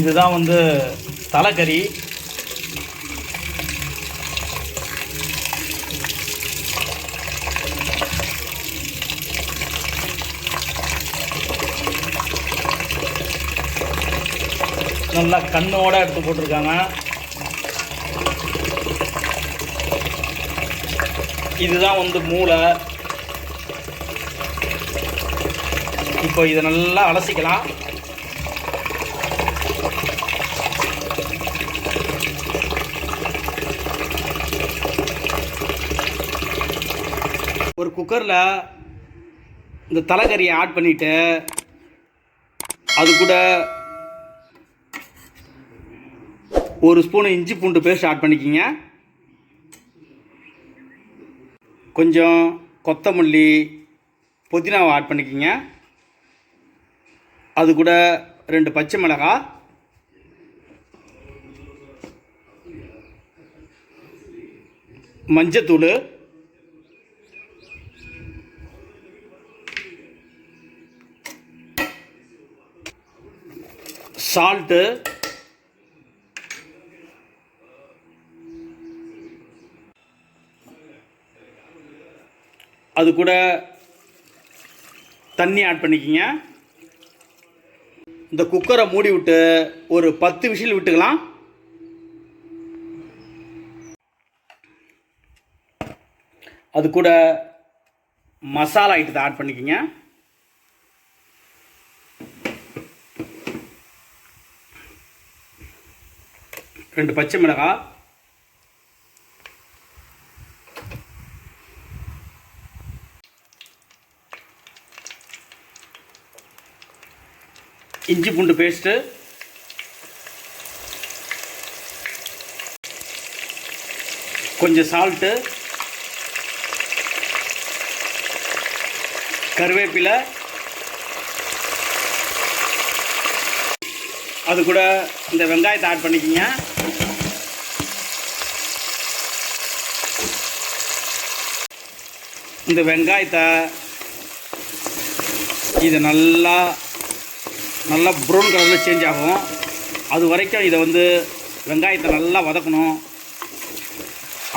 இதுதான் வந்து தலைக்கறி. நல்லா கண்ணோட எடுத்து போட்டிருக்காங்க. இதுதான் வந்து மூளை. இப்போ இதை நல்லா அலசிக்கலாம். ஒரு குக்கரில் இந்த தலைக்கறியை ஆட் பண்ணிவிட்டு அது கூட ஒரு ஸ்பூன் இஞ்சி பூண்டு பேஸ்ட் ஆட் பண்ணிக்கிங்க. கொஞ்சம் கொத்தமல்லி புதினாவை ஆட் பண்ணிக்கிங்க. அது கூட ரெண்டு பச்சை மிளகாய். மஞ்சத்தூள். சால்ட்டு அது கூட தண்ணி ஆட் பண்ணிக்கிங்க. இந்த குக்கரை மூடி விட்டு ஒரு பத்து விசில் விட்டுக்கலாம். அது கூட மசாலா ஐட்டத்தை ஆட் பண்ணிக்கிங்க. ரெண்டு பச்சை மிளகாய் இஞ்சி பூண்டு பேஸ்ட்டு. கொஞ்சம் சால்ட்டு. கருவேப்பிலை. அது கூட இந்த வெங்காயத்தை ஆட் பண்ணிக்கிங்க. இந்த வெங்காயத்தை இது நல்லா நல்லா ப்ரௌன் கலரில் சேஞ்ச் ஆகும். அது வரைக்கும் இதை வந்து வெங்காயத்தை நல்லா வதக்கணும்.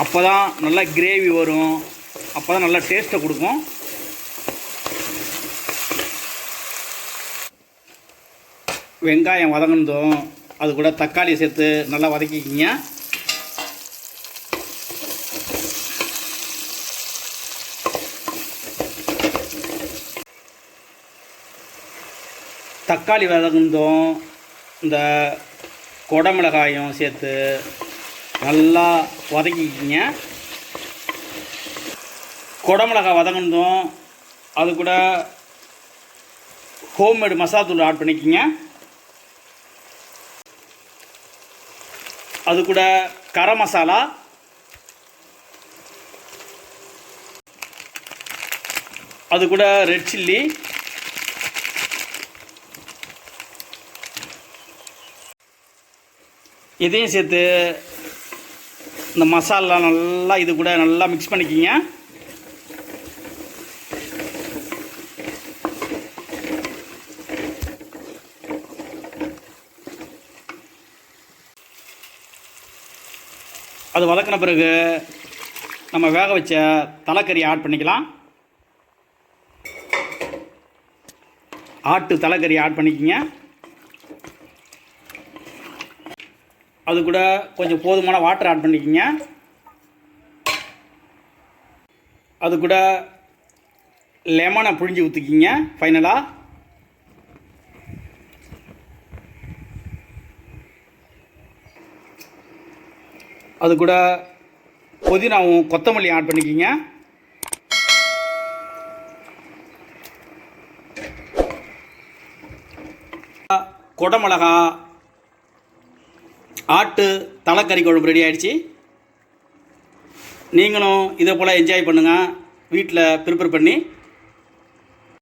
அப்போ தான் நல்லா கிரேவி வரும். அப்போ தான் நல்லா டேஸ்ட்டை கொடுக்கும். வெங்காயம் வதங்கினதும் அது கூட தக்காளி சேர்த்து நல்லா வதக்கிக்கிங்க. தக்காளி வதங்கினதும் இந்த குடமிளகாயும் சேர்த்து நல்லா வதக்கிக்கிங்க. குடமிளகாய் வதங்கினதும் அது கூட ஹோம்மேடு மசாலா தூள் ஆட் பண்ணிக்கிங்க. அது கூட கரம் மசாலா. அது கூட ரெட் சில்லி. இதையும் சேர்த்து இந்த மசாலா நல்லா இது கூட நல்லா மிக்ஸ் பண்ணிக்கிங்க. அது வதக்கின பிறகு நம்ம வேக வச்ச தலைக்கறி ஆட் பண்ணிக்கலாம். ஆட்டு தலைக்கறி ஆட் பண்ணிக்கிங்க. அது கூட கொஞ்சம் போதுமான வாட்டர் ஆட் பண்ணிக்கிங்க. அது கூட லெமனை புழிஞ்சு ஊற்றிக்கிங்க ஃபைனலாக அது கூட புதினாவும் கொத்தமல்லி ஆட் பண்ணிக்கிங்க. குடமிளகா ஆட்டு தலைக்கறி குழம்பு ரெடி ஆகிடுச்சி நீங்களும் இதே போல் என்ஜாய் பண்ணுங்கள் வீட்டில் ப்ரிப்பேர் பண்ணி